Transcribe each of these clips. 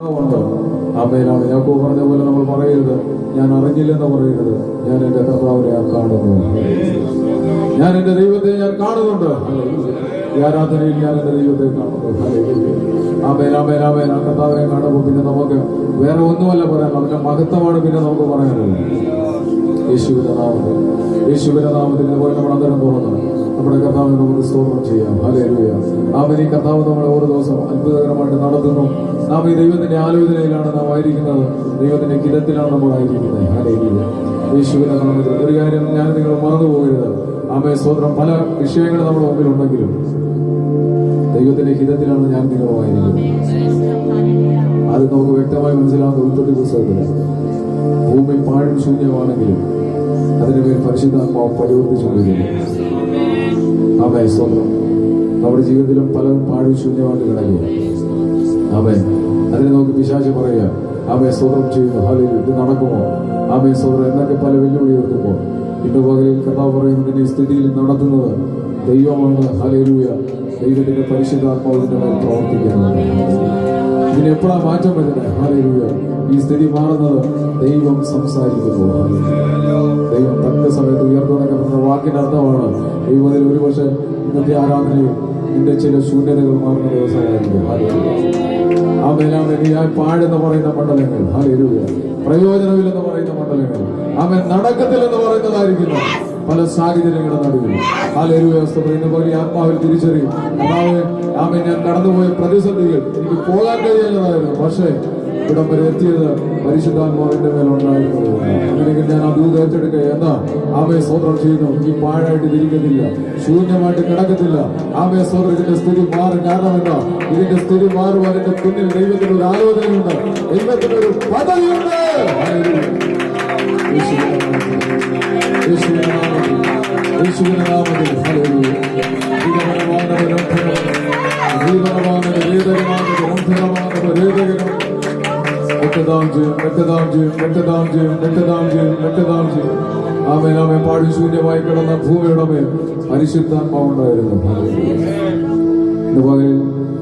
ഉണ്ട്? അമ്മയിലാണ്? ഞാക്കോ പറഞ്ഞ പോലെ നമ്മൾ പറയരുത്. ഞാൻ അറിഞ്ഞില്ലെന്ന് പറയരുത്. ഞാൻ എന്റെ കർത്താവിനെ ഞാൻ കാണുന്നു. ഞാൻ എന്റെ ദൈവത്തെ ഞാൻ കാണുന്നുണ്ട്. ആരാധനയിൽ ഞാൻ എന്റെ ദൈവത്തെ കാണുന്നു. ആമേൻ ആമേൻ ആമേൻ ആ കർത്താവിനെ കാണുമ്പോൾ പിന്നെ നമുക്ക് വേറെ ഒന്നുമല്ല പറയാം അവന്റെ മഹത്വമാണ് പിന്നെ നമുക്ക് പറയാനുള്ളത് യേശുവിന്റെ നാമത്തിൽ. യേശുവിന്റെ നാമത്തിൽ ഇതുപോലെ നമ്മൾ അന്തരം തുറന്നു നമ്മുടെ കർത്താവിനെ നമുക്ക് സ്തോത്രം ചെയ്യാം. ഹല്ലേലൂയ. ആമേൻ. ഈ കർത്താവ് നമ്മളെ ഓരോ ദിവസം അത്ഭുതകരമായിട്ട് നടത്തുന്നു. നാം ഈ ദൈവത്തിന്റെ ആലോചനയിലാണ് നാം ആയിരിക്കുന്നത്. ദൈവത്തിന്റെ കിരത്തിലാണ് നമ്മൾ ആയിരിക്കുന്നത്. ഒരു കാര്യം ഞാൻ നിങ്ങൾ മറന്നു പോകരുത്. ആമേ സ്വന്തം പല വിഷയങ്ങൾ നമ്മുടെ മുമ്പിൽ ഉണ്ടെങ്കിലും ദൈവത്തിന്റെ ഹിതത്തിലാണ് ഞാൻ നിങ്ങളുമായിരിക്കുന്നത് അത് നമുക്ക് വ്യക്തമായി മനസ്സിലാവുന്ന ഉൾപ്പെട്ടി പുസ്തകത്തിൽ ഭൂമി പാഴും ശൂന്യമാണെങ്കിലും അതിന്റെ മേൽ പരിശുദ്ധാത്മാവ് പരിവർത്തിച്ചുകൊണ്ടിരിക്കുന്നു. ആമേ സ്വന്തം നമ്മുടെ ജീവിതത്തിലും പലതും പാഴും ശൂന്യമായിട്ട് കിടക്കുക ആമേ അതിനെ നമുക്ക് പിശാച് പറയുക ആമേ സ്വതം ചെയ്യുന്നു. ഹാലിൽ ഇത് നടക്കുമോ? ആമേ സ്വതം എന്നൊക്കെ പല വെല്ലുവിളി ഉയർത്തുമ്പോൾ ഇന്ന് പകലിൽ കഥാ പറയുന്നതിന്റെ സ്ഥിതിയിൽ നടത്തുന്നത് ദൈവമാണ്. ഹലേലൂയ ദൈവത്തിന്റെ പരിശുദ്ധാത്മാവിന്റെ മേൽ പ്രവർത്തിക്കുന്നത് ഇതിന് എപ്പോഴാ മാറ്റം വരുന്നത് ഹാലേലൂയ ഈ സ്ഥിതി മാറുന്നത് ദൈവം സംസാരിക്കുന്നു ദൈവം തക്ക സമയത്ത് ഉയർത്തുന്ന വാക്കിന്റെ അർത്ഥമാണ് ദൈവത്തിൽ ഒരുപക്ഷെ ഇന്നത്തെ ആരാധനയിൽ നിന്റെ ചില ശൂന്യതകൾ മാറുന്ന ദിവസമായിരിക്കും ആ പാടെന്ന് പറയുന്ന മണ്ഡലങ്ങൾ. ഹാലേലൂയ പ്രയോജനമില്ലെന്ന് പറയുന്ന മണ്ഡലങ്ങൾ. അവൻ നടക്കത്തില്ലെന്ന് പറയുന്നതായിരിക്കുന്നു പല സാഹചര്യങ്ങളുടെ നടുവിൽ. ഹാലേലൂയ വ്യവസ്ഥ ഇന്ന് പോലെ ആത്മാവിൽ തിരിച്ചറിയും. അതാവ് ആമ ഞാൻ കടന്നുപോയ പ്രതിസന്ധികൾ എനിക്ക് പോകാൻ കഴിയുന്നതായിരുന്നു പക്ഷേ ഇവിടം വരെ എത്തിയത് പരിശുദ്ധാത്മാവിന്റെ മേലുണ്ടായിരുന്നു. അങ്ങനെയെങ്കിൽ ഞാൻ ആ ദൂത് ഏറ്റെടുക്കുക എന്താ? ആമയെ സ്വതന്ത്രം ചെയ്യുന്നു. ഈ പാഴായിട്ട് തിരിക്കത്തില്ല ശൂന്യമായിട്ട് കിടക്കത്തില്ല. ആമയെ സ്വതന്ത്രം ഇതിന്റെ സ്ഥിതി മാറും. കാരണം എന്താ? ഇതിന്റെ സ്ഥിതി മാറുവാൻ എന്റെ പിന്നിൽ ദൈവത്തിന് ഒരു ആലോചനയുണ്ട്. ദൈവത്തിന് ഒരു ഹല്ലേലൂയ. യേശുവിന്റെ നാമത്തിൽ. യേശുവിന്റെ നാമത്തിൽ. ശൂന്യമായി കിടന്ന ഭൂമിയുടെ മേൽ പരിശുദ്ധാത്മാവുണ്ടായിരുന്നു.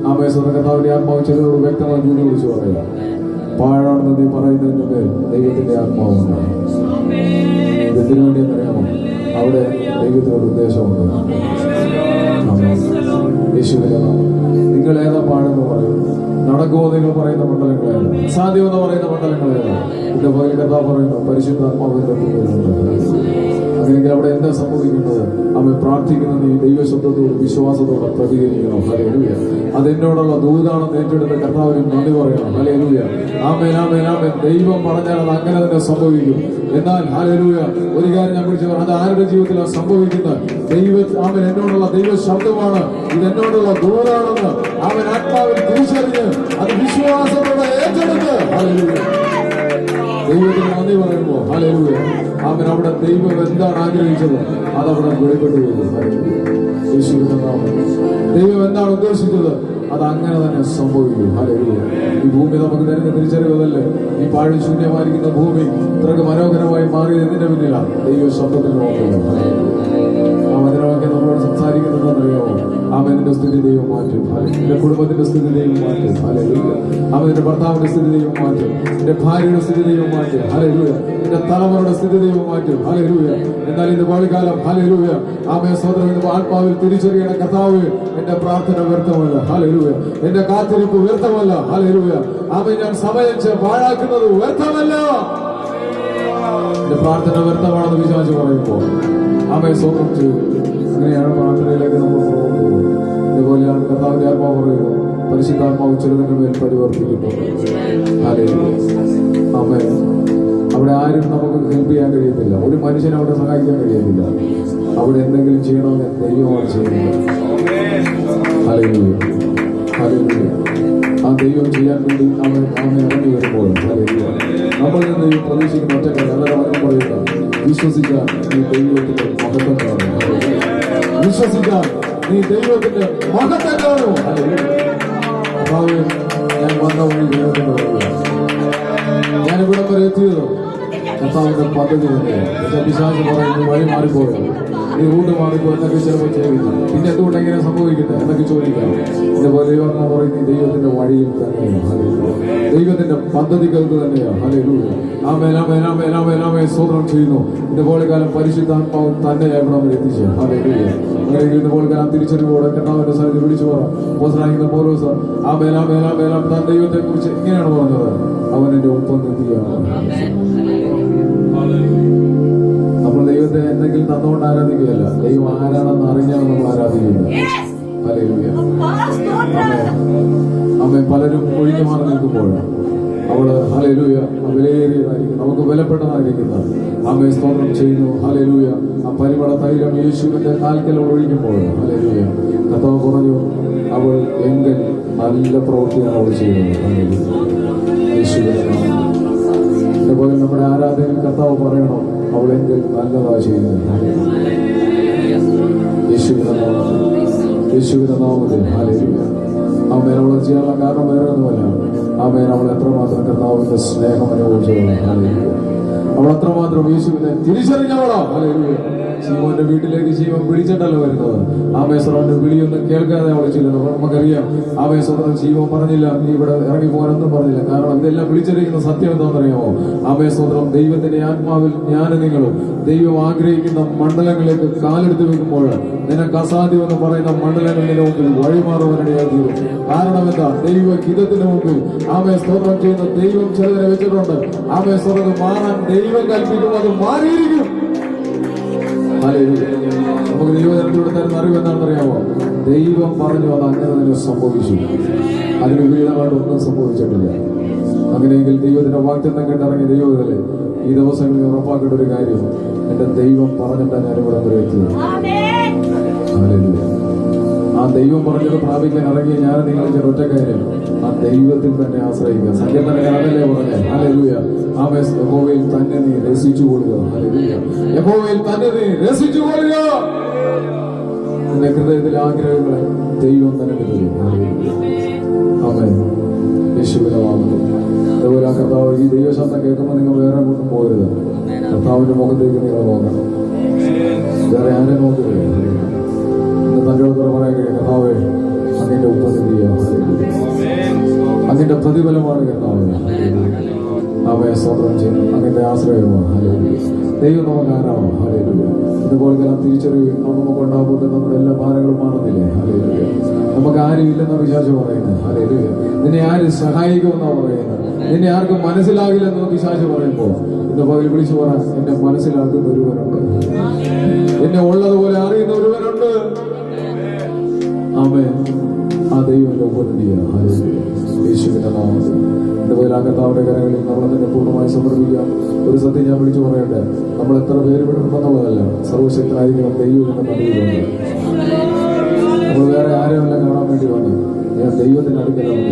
ആമേ സ്വന്തകർത്താവിന്റെ ആത്മാവ് ചിലരോട് വ്യക്തമായി ദൂരെ വിളിച്ചു പറയുക പാഴാണെന്ന് നീ പറയുന്നതിന്റെ മേൽ ദൈവത്തിന്റെ ആത്മാവുണ്ടായി എന്തിനു വേണ്ടിയെന്നറിയാമോ അവിടെ ദൈവത്തിനൊരു ഉദ്ദേശമുണ്ട്. യേശുവിന്റെ. നിങ്ങൾ ഏതാ പാടെന്ന് പറയും നടക്കുമോ നിങ്ങൾ പറയുന്ന മണ്ഡലങ്ങളേതാണ് അസാധ്യമെന്ന് പറയുന്ന മണ്ഡലങ്ങളേതാണ് എന്റെ പകൽ കഥാ പറയുന്നു പരിശുദ്ധാത്മാവിന്റെ അങ്ങനെയെങ്കിൽ അവിടെ എന്താ സംഭവിക്കുന്നത്? അവൻ പ്രാർത്ഥിക്കുന്ന നീ ദൈവശബ്ദത്തോട് വിശ്വാസത്തോടെ പ്രതികരിക്കണം. ഹലേലൂയ അതെന്നോടുള്ള ദൂതാണെന്ന് ഏറ്റെടുത്ത കർത്താവിന് നന്ദി പറയണം. Hallelujah amen amen amen. ദൈവം പറഞ്ഞാൽ അത് അങ്ങനെ തന്നെ സംഭവിക്കും. എന്നാൽ ഹലേലൂയ ഒരു കാര്യം ഞാൻ കുറിച്ച് അത് ആരുടെ ജീവിതത്തിലാണ് സംഭവിക്കുന്നത്? ദൈവ അവൻ എന്നോടുള്ള ദൈവ ശബ്ദമാണ് ഇത് എന്നോടുള്ള ദൂതാണെന്ന് അവൻ ആത്മാവിൽ തിരിച്ചറിഞ്ഞ് അത് വിശ്വാസത്തോടെ ഏറ്റെടുത്ത്. ഹല്ലേലൂയ. ദൈവത്തിന് നന്ദി പറയുമ്പോ ഹല്ലേലൂയ. അവൻ അവിടെ ദൈവം എന്താണ് ആഗ്രഹിച്ചത്? അതവിടെ വെളിപ്പെട്ടു. ദൈവം എന്താണ് ഉദ്ദേശിച്ചത്? അത് അങ്ങനെ തന്നെ സംഭവിക്കും. ഹല്ലേലൂയ. ഈ ഭൂമി നമുക്ക് തരുന്ന തിരിച്ചറിവതല്ലേ? ഈ പാഴി ശൂന്യമായിരിക്കുന്ന ഭൂമി ഇത്രക്ക് മനോഹരമായി മാറിയത് എന്തിന്റെ പിന്നിലാണ്? ദൈവ ശബ്ദത്തിൽ നോക്കുന്നത് ആ വചനമൊക്കെ നമ്മളോട് സംസാരിക്കുന്നതെന്നറിയാമോ അവന്റെ സ്ഥിതി ദൈവം മാറ്റും. എന്റെ കുടുംബത്തിന്റെ സ്ഥിതി ദൈവം മാറ്റും. ഹല്ലേലൂയ. അവന്റെ ഭർത്താവിന്റെ സ്ഥിതി ദൈവം മാറ്റും. എന്റെ ഭാര്യയുടെ സ്ഥിതി ദൈവം മാറ്റും. ഹല്ലേലൂയ. എന്റെ തലമുറയുടെ സ്ഥിതി മാറ്റും. ഹല്ലേലൂയ. എന്നാൽ ഇന്ന് പാളിക്കാലം ഹല്ലേലൂയ. ആമയ സ്വതന്ത്രം ഇന്ന് ആത്മാവിൽ തിരിച്ചറിയണ കർത്താവ് എന്റെ പ്രാർത്ഥന വ്യർത്ഥമല്ല. ഹല്ലേലൂയ. എന്റെ കാത്തിരിപ്പ് വ്യർത്ഥമല്ല. ഹല്ലേലൂയ. ആമ ഞാൻ സമയച്ച് പാഴാക്കുന്നത് വ്യർത്ഥമല്ല. എന്റെ പ്രാർത്ഥന വ്യർത്ഥമാണെന്ന് വിചാരിച്ച് പറയുമ്പോൾ ആമേ സ്വന്തം ചെയ്തു അങ്ങനെയാണ് പ്രാർത്ഥനയിലേക്ക് നമ്മൾ പോകുന്നത് ഇതുപോലെയാണ് കർത്താവിന്റെ ആത്മാവ് പറയുന്നത് പരിശുദ്ധാത്മാവ് ചെറുതിന്റെ മേൽ പരിവർത്തിക്കുന്നു. അമ്മേ അവിടെ ആരും നമുക്ക് ഹെൽപ്പ് ചെയ്യാൻ കഴിയത്തില്ല. ഒരു മനുഷ്യനെ അവിടെ സഹായിക്കാൻ കഴിയത്തില്ല. അവിടെ എന്തെങ്കിലും ചെയ്യണമെന്ന് ദൈവമാണ് ചെയ്യുന്നത്. ആ ദൈവം ചെയ്യാൻ വേണ്ടി അവൻ അവനെ ഇറങ്ങി വരുമ്പോൾ. നമ്മൾ ദൈവം പ്രതീക്ഷിക്കുന്ന ഒറ്റ വചനം പറയുക വിശ്വസിക്കാൻ നീ ദൈവത്തിന്റെ മഹത്വം കാണും. വിശ്വസിക്കാൻ നീ ദൈവത്തിന്റെ മഹത്വം ഞാൻ വന്ന വഴി ഞാൻ ഇവിടം വരെ എത്തിയതോ കർത്താവിന്റെ പദ്ധതി തന്നെ. എന്റെ പറയുന്നത് വഴി മാറിപ്പോയത് നീ റൂട്ട് മാറിപ്പോ എന്നൊക്കെ ചിലപ്പോൾ ചെയ്യുന്നു. പിന്നെ എന്തുകൊണ്ട് എങ്ങനെ സംഭവിക്കുന്നത് എന്നൊക്കെ ചോദിക്കാം. ഇതുപോലെ ദൈവം പറയുന്നത് ദൈവത്തിന്റെ വഴിയിൽ തന്നെയാണ്. ദൈവത്തിന്റെ പദ്ധതികൾക്ക് തന്നെയാണ്. Hallelujah. Amen amen amen amen amen. സ്തോത്രം ചെയ്യുന്നു. ഇതുപോലെ കാലം പരിശുദ്ധാത്മാവ് തന്നെ എവിടെ എത്തിച്ചു. ഹല്ലേലൂയ. അങ്ങനെയെങ്കിൽ ഇതുപോലെ കാലം തിരിച്ചറിവോടെ കർത്താവിന്റെ സന്നിധി വിളിച്ചു പറ. പോസനായിരിക്കുന്ന പോലോസ് ആമേൻ ആമേൻ ആമേൻ തന്റെ താൻ ദൈവത്തെ കുറിച്ച് എങ്ങനെയാണ് പറഞ്ഞത്? അവൻ എന്റെ ഒപ്പം നിൽക്കുകയാണ് എന്തെങ്കിലും തന്നുകൊണ്ട് ആരാധിക്കുകയല്ല. ദൈവം ആരാണെന്ന് അറിഞ്ഞാണ് നമ്മൾ ആരാധിക്കുന്നത്. അമ്മ പലരും ഒഴിഞ്ഞു മാറി നിൽക്കുമ്പോൾ അവൾ ഹലലൂയ വിലയേറിയതായിരിക്കും നമുക്ക് വിലപ്പെട്ടതായിരിക്കുന്ന. അമ്മയെ സ്തോത്രം ചെയ്യുന്നു. ഹലലൂയ ആ പരിമള തൈരം യേശുവിന്റെ കാൽക്കൽ ഒഴിക്കുമ്പോൾ ഹലലൂയ കർത്താവ് പറഞ്ഞു അവൾ എങ്കിൽ നല്ല പ്രവൃത്തിയാണ് അവൾ ചെയ്യുന്നത്. യേശുവിന്റെ പോലെ നമ്മുടെ ആരാധന കർത്താവ് പറയണം? അവൾ എങ്കിൽ നല്ലതാ ചെയ്യുന്നത് യേശുവിന്റെ നാമത്തിൽ നാമത്തിൽ. ഹല്ലേലൂയ. ആമേൻ. അവളെ ചെയ്യാനുള്ള കാരണം വേറെ ഒന്നുമല്ല ആമേൻ. അവൾ എത്രമാത്രം കർത്താവിന്റെ സ്നേഹം അനുഭവിച്ചവളാണ്. അവൾ അത്രമാത്രം യേശുവിനെ തിരിച്ചറിഞ്ഞവളോ ഹല്ലേലൂയ. ശിവന്റെ വീട്ടിലേക്ക് ശിവൻ വിളിച്ചിട്ടല്ലോ വരുന്നത്? ആമേശ്വരന്റെ വിളിയൊന്നും കേൾക്കാതെ അവൾ ചെല്ലുന്നു. നമുക്കറിയാം ആമേശ്വരൻ ശിവൻ പറഞ്ഞില്ല നീ ഇവിടെ ഇറങ്ങി പോകാനൊന്നും പറഞ്ഞില്ല. കാരണം ഇതെല്ലാം വിളിച്ചിരിക്കുന്ന സത്യം എന്താണെന്നറിയാമോ? ആമേശ്വരം ദൈവത്തിന്റെ ആത്മാവിൽ ഞാൻ നിങ്ങളും ദൈവം ആഗ്രഹിക്കുന്ന മണ്ഡലങ്ങളിലേക്ക് കാലെടുത്ത് വെക്കുമ്പോൾ നിനക്ക് അസാധ്യമെന്ന് പറയുന്ന മണ്ഡലങ്ങളുടെ മുമ്പിൽ വഴിമാറുവാനിടയായി തീരും കാരണം എന്താ? ദൈവ ഹിതത്തിന് മുമ്പിൽ ആമേ സ്തോത്രം ചെയ്യുന്ന ദൈവം ചിലതിനെ വെച്ചിട്ടുണ്ട്. ആമേ മാറാൻ ദൈവം കൽപ്പിക്കും അത് മാറിയിരിക്കും. നമുക്ക് ദൈവജനത്തിലൂടെ കൊടുത്താൽ എന്താണെന്ന് അറിയാമോ ദൈവം പറഞ്ഞു അത് അങ്ങനെ തന്നെ സംഭവിച്ചു. അതിന് വിപരീതമായിട്ട് ഒന്നും സംഭവിച്ചിട്ടില്ല. അങ്ങനെയെങ്കിൽ ദൈവത്തിന്റെ വാക്തത്വം കണ്ടിറങ്ങിയ ദൈവത്തിലെ ഈ ദിവസങ്ങളിൽ ഉറപ്പാക്കേണ്ട ഒരു കാര്യം എന്റെ ദൈവം പറഞ്ഞിട്ടാണ് ഞാൻ ഇവിടെ പ്രയത്നം. ആ ദൈവം പറഞ്ഞത് പ്രാപിക്കാൻ ഇറങ്ങിയ ഞാൻ നിങ്ങൾ ചെയ്ത ഒറ്റ കാര്യം ദൈവത്തിൽ തന്നെ ആശ്രയിക്കുക. സങ്കീർത്തനകാരനല്ലേ പറഞ്ഞത് പറഞ്ഞേ? ഹല്ലേലൂയ. ആമേ യഹോവയിൽ തന്നെ നീ രസിച്ചു കൊള്ളുക. ഹല്ലേലൂയ. യഹോവയിൽ തന്നെ നീ രസിച്ചു കൊള്ളുക. ആഗ്രഹങ്ങളെ ദൈവം തന്നെ തരും അതുപോലെ ആ കർത്താവ് ഈ ദൈവശബ്ദം കേൾക്കുമ്പോൾ നിങ്ങൾ വേറെ കൊണ്ടും പോകരുത്. കർത്താവിന്റെ മുഖത്തേക്ക് നിങ്ങൾ നോക്കണം. വേറെ ആരെ നോക്കരുത്. തന്റെ അടുത്ത് പറയാൻ കഴിയും കർത്താവേ അതിന്റെ ഉപദ്രവിയാണ് അതിന്റെ പ്രതിഫലമാണ് കർത്താവ്. അവയെ സ്വന്തം ചെയ്യും അതിന്റെ ആശ്രയമാണ്. ദൈവം നമുക്ക് ആരാമോ ഇതുപോലെ തന്നെ തിരിച്ചറിവ് നമുക്ക് ഉണ്ടാകുമ്പോൾ നമ്മുടെ എല്ലാ ഭാരങ്ങളും മാറുന്നില്ലേ? ഹല്ലേലൂയ. നമുക്ക് ആരും ഇല്ലെന്ന വിശ്വാസം പറയുന്നത്. ഹല്ലേലൂയ. നിന്നെ ആര് സഹായിക്കുമെന്നാ പറയുന്നത്. നിന്നെ ആർക്കും മനസ്സിലാകില്ലെന്ന് വിശ്വാസം പറയുമ്പോൾ ഇന്ന് പകൽ വിളിച്ചു പറ എന്നെ മനസ്സിലാക്കുന്ന ഒരുവനുണ്ട്. എന്നെ ഉള്ളതുപോലെ അറിയുന്ന ഒരുവനുണ്ട്. ആമേ ആ ദൈവം. യേശുവിന്റെ നാമത്തിൽ. കർത്താവിന്റെ കരങ്ങളിൽ നമ്മളെ തന്നെ പൂർണമായി സമർപ്പിക്കാം ഒരു സത്യം ഞാൻ വിളിച്ചു പറയട്ടെ. നമ്മൾ എത്ര പേര് വിടണമെന്നുള്ളതല്ല സർവശക്തനായിരിക്കണം ദൈവം എന്ന നടുവിലുണ്ട് നമ്മൾ വേറെ ആരെയല്ല കാണാൻ വേണ്ടി വന്നു ഞാൻ ദൈവത്തിന്റെ അടുക്കലാണ്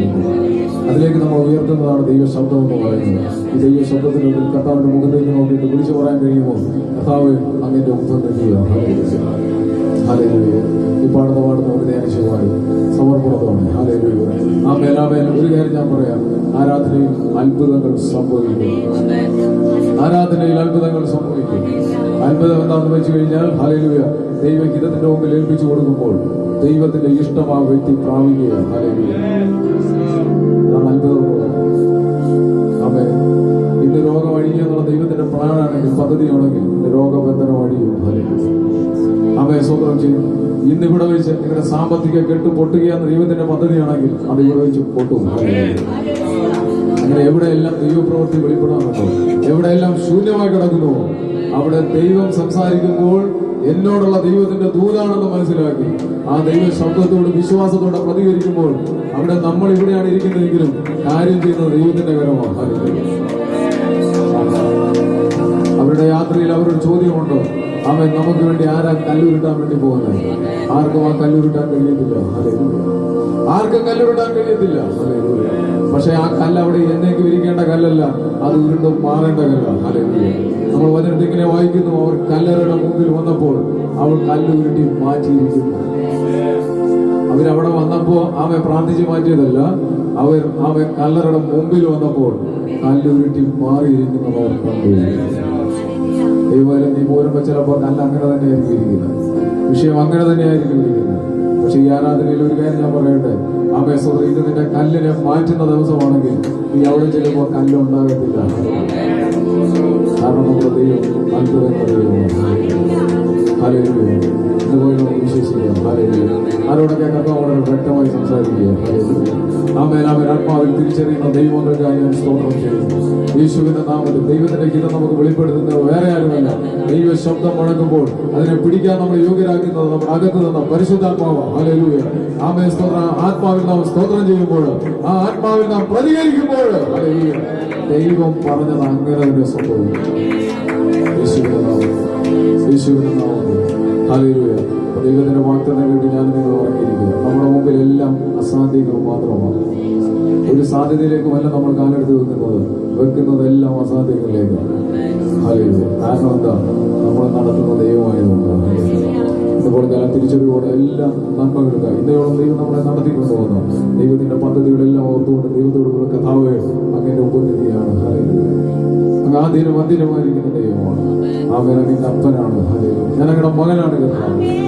അതിലേക്ക് നമ്മൾ ഉയർത്തുന്നതാണ് ദൈവ ശബ്ദം എന്ന് പറയുന്നത്. ഈ ദൈവ ശബ്ദത്തിന് കർത്താവിന്റെ മുഖത്തേക്ക് നോക്കിയിട്ട് വിളിച്ചു പറയാൻ കഴിയുമോ? കർത്താവ് അങ്ങനെ ഒപ്പം ഹല്ലേലൂയ. ഈ പാടുന്ന പാടുന്ന സമർപ്പണത്തോടെ. ഹല്ലേലൂയ. ആമേൻ മേലാമേൽ ഒരു കാര്യം ഞാൻ പറയാം. ആരാധനയിൽ അത്ഭുതങ്ങൾ സംഭവിക്കും. ആരാധനയിൽ അത്ഭുതങ്ങൾ സംഭവിക്കും. അത്ഭുതം എന്താണെന്ന് വെച്ച് കഴിഞ്ഞാൽ ഹല്ലേലൂയ ദൈവഹിതത്തിന്റെ മുമ്പിൽ ഏൽപ്പിച്ചു കൊടുക്കുമ്പോൾ ദൈവത്തിന്റെ ഇഷ്ടം ആ വ്യക്തി പ്രാപിക്കുകയാണ്. ഹല്ലേലൂയ അതാണ് അത്ഭുതം അമ്മേ ഇന്ന് രോഗം എന്നുള്ള ദൈവത്തിന്റെ പ്ലാനാണെങ്കിൽ പദ്ധതിയാണെങ്കിൽ ചെയ്യും ഇന്ന് ഇവിടെ വെച്ച് നിങ്ങളുടെ സാമ്പത്തിക കെട്ട് പൊട്ടുക എന്ന ദൈവത്തിന്റെ പദ്ധതിയാണെങ്കിൽ അത് ഇവിടെ വെച്ച് പൊട്ടും. അങ്ങനെ എവിടെയെല്ലാം ദൈവപ്രവൃത്തി വെളിപ്പെടാറുണ്ടോ എവിടെയെല്ലാം ശൂന്യമായി കിടക്കുന്നു അവിടെ ദൈവം സംസാരിക്കുമ്പോൾ എന്നോടുള്ള ദൈവത്തിന്റെ ദൂതാണെന്ന് മനസ്സിലാക്കി. ആ ദൈവ ശബ്ദത്തോട് വിശ്വാസത്തോടെ പ്രതികരിക്കുമ്പോൾ അവിടെ നമ്മൾ ഇവിടെയാണ് ഇരിക്കുന്നതെങ്കിലും കാര്യം ചെയ്യുന്നത് ദൈവത്തിന്റെ കരമാണ്. അവരുടെ യാത്രയിൽ അവരൊരു ചോദ്യമുണ്ട്. അവൻ നമുക്ക് വേണ്ടി ആരാ കല്ലുരുട്ടാൻ വേണ്ടി പോകുന്നത്? ആർക്കും ആ കല്ലുരുട്ടാൻ കഴിയത്തില്ല. ആർക്കും കല്ലുരുട്ടാൻ കഴിയത്തില്ല. പക്ഷെ ആ കല്ല് അവിടെ എന്നേക്ക് വിരിക്കേണ്ട കല്ലല്ല. അത് ഉരുണ്ട് മാറേണ്ട കല്ല. നമ്മൾ ഇങ്ങനെ വായിക്കുന്നു അവർ കല്ലറയുടെ മുമ്പിൽ വന്നപ്പോൾ അവൾ കല്ല് ഉരുട്ടി മാറ്റിയിരിക്കുന്നു അവരവിടെ വന്നപ്പോ അവൻ പ്രാർത്ഥിച്ച് മാറ്റിയതല്ല. അവർ അവൻ കല്ലറയുടെ മുമ്പിൽ വന്നപ്പോൾ കല്ലുരുട്ടി മാറിയിരിക്കുന്നു അവർ കണ്ടു. ദൈവം നീ പോരുമ്പോ ചിലപ്പോൾ നല്ല അങ്ങനെ തന്നെയായിരിക്കും ഇരിക്കുന്നത്. വിഷയം അങ്ങനെ തന്നെയായിരിക്കും ഇരിക്കുന്നത്. പക്ഷെ ഈ ആരാധനയിൽ ഒരു കാര്യം ഞാൻ പറയട്ടെ? സോറി ഇത് നിന്റെ കല്ലിനെ മാറ്റുന്ന ദിവസമാണെങ്കിൽ നീ അവിടെ ചെല്ലുമ്പോൾ കല്ലുണ്ടാകത്തില്ല. കാരണം നമ്മുടെ ദൈവം അത്ഭുതം ദൈവമാണ് ഹല്ലേലൂയ. ഇതുപോലെ നമുക്ക് വിശ്വസിക്കാം ഹല്ലേലൂയ. ആരോടൊക്കെ കർത്താവ് വളരെ വ്യക്തമായി സംസാരിക്കുക. ആമേൻ ആമേൻ. ആത്മാവിൽ തിരിച്ചറിയുന്ന ദൈവങ്ങൾക്കായി ഞാൻ സ്തോത്രം ചെയ്യുന്നു. യേശുവിന്റെ നാമത്തിൽ ദൈവത്തിന്റെ ഗീതം നമുക്ക് വെളിപ്പെടുത്തുന്നത് വേറെ ആരുമല്ല. ദൈവ ശബ്ദം മുഴങ്ങുമ്പോൾ അതിനെ പിടിക്കാൻ നമ്മൾ യോഗ്യരാക്കുന്നത് നമ്മുടെ അകത്ത് നിന്ന് പരിശുദ്ധാത്മാവ് ഹല്ലേലൂയ. ആമേൻ സ്തോത്രം. ആത്മാവിൽ നാം സ്തോത്രം ചെയ്യുമ്പോൾ ആ ആത്മാവിൽ നാം പ്രതികരിക്കുമ്പോൾ ദൈവം പറഞ്ഞത് അങ്ങനെ തന്നെ സംഭവിക്കും. യേശുവിന്റെ നാമം യേശുവിന്റെ നാമത്തിൽ. ഹല്ലേലൂയ. ദൈവത്തിന്റെ വാഗ്ദത്തം വേണ്ടി ഞാൻ നിങ്ങൾ ഉറക്കിയിരിക്കുക നമ്മുടെ മുമ്പിൽ എല്ലാം അസാധ്യങ്ങൾ മാത്രമാണ്. ഒരു സാധ്യതയിലേക്കുമല്ല നമ്മൾ കാലെടുത്ത് വെക്കുന്നത് വെക്കുന്നതെല്ലാം അസാധ്യങ്ങളിലേക്കാണ്. കാരണം എന്താ? നമ്മൾ നടത്തുന്ന ദൈവമായതുകൊണ്ടാണ് ഇതുപോലെ കാലം തിരിച്ചറിവോടെ എല്ലാ നന്മകൾക്ക് ഇന്നയോളം ദൈവം നമ്മളെ നടത്തിക്കൊണ്ട് പോകുന്നു. ദൈവത്തിന്റെ പദ്ധതികളെല്ലാം ഓർത്തുകൊണ്ട് ദൈവത്തോടുള്ള കഥാവ് അങ്ങനെ ഉപനിധിയാണ് അങ്ങ് ആദ്യം മന്ദിരമായിരിക്കുന്ന ദൈവമാണ്. ആ അങ്ങ് അപ്പനാണ്. ഞാൻ അങ്ങയുടെ മകനാണ് കർത്താവ്.